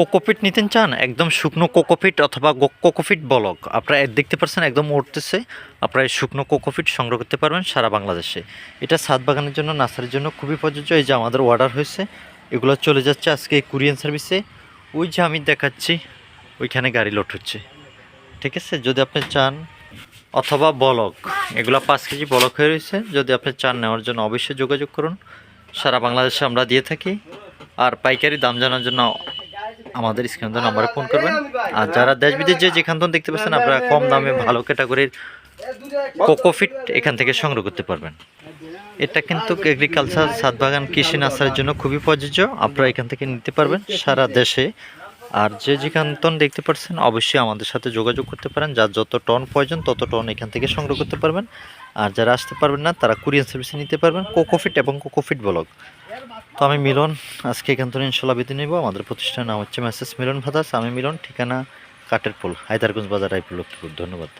Cocopeat নিতে চান? একদম শুকনো কোকোপিট অথবা কোকোপিট বলক। আপনারা দেখতে পাচ্ছেন একদম উঠতেছে আপনারা এই শুকনো কোকোপিট সংগ্রহ করতে পারবেন সারা বাংলাদেশে। এটা সাত বাগানের জন্য, নার্সারির জন্য খুবই প্রযোজ্য। এই যে আমাদের অর্ডার হয়েছে, এগুলো চলে যাচ্ছে আজকে কুরিয়ান সার্ভিসে। ওই যে আমি দেখাচ্ছি, ওইখানে গাড়ি লোড হচ্ছে। ঠিক আছে? যদি আপনি চান, অথবা বলক। এগুলো পাঁচ কেজি বলক হয়ে রয়েছে। যদি আপনি চান নেওয়ার জন্য অবশ্যই যোগাযোগ করুন। সারা বাংলাদেশে আমরা দিয়ে থাকি। আর পাইকারি দাম জানার জন্য আমাদের স্ক্রিন নাম্বারে ফোন করবেন। আর যারা দেশ বিদেশ যে যেখান থেকে দেখতে পাচ্ছেন আপনারা কম দামে ভালো ক্যাটাগরির কোকোফিট এখান থেকে সংগ্রহ করতে পারবেন। এটা কিন্তু এগ্রিকালচার সাত বাগান কৃষি নার্সারির জন্য খুবই প্রযোজ্য। আপনারা এখান থেকে নিতে পারবেন সারা দেশে। আর যে যেখান টন দেখতে পাচ্ছেন অবশ্যই আমাদের সাথে যোগাযোগ করতে পারেন। যার যত টন প্রয়োজন, তত টন এখান থেকে সংগ্রহ করতে পারবেন। আর যারা আসতে পারবেন না, তারা কুরিয়ার সার্ভিসে নিতে পারবেন। কোকোফিট এবং কোকোফিট ব্লগ তো আমি মিলন, আজকে এখান থেকে ইনশাল্লাহ বেঁধে নেব। আমাদের প্রতিষ্ঠানের নাম হচ্ছে মেসেজ মিলন ভাদাস আমি মিলন, ঠিকানা কাটের পোল হায়দারগঞ্জ বাজার, রায়পুর, লক্ষ্মীপুর। ধন্যবাদ।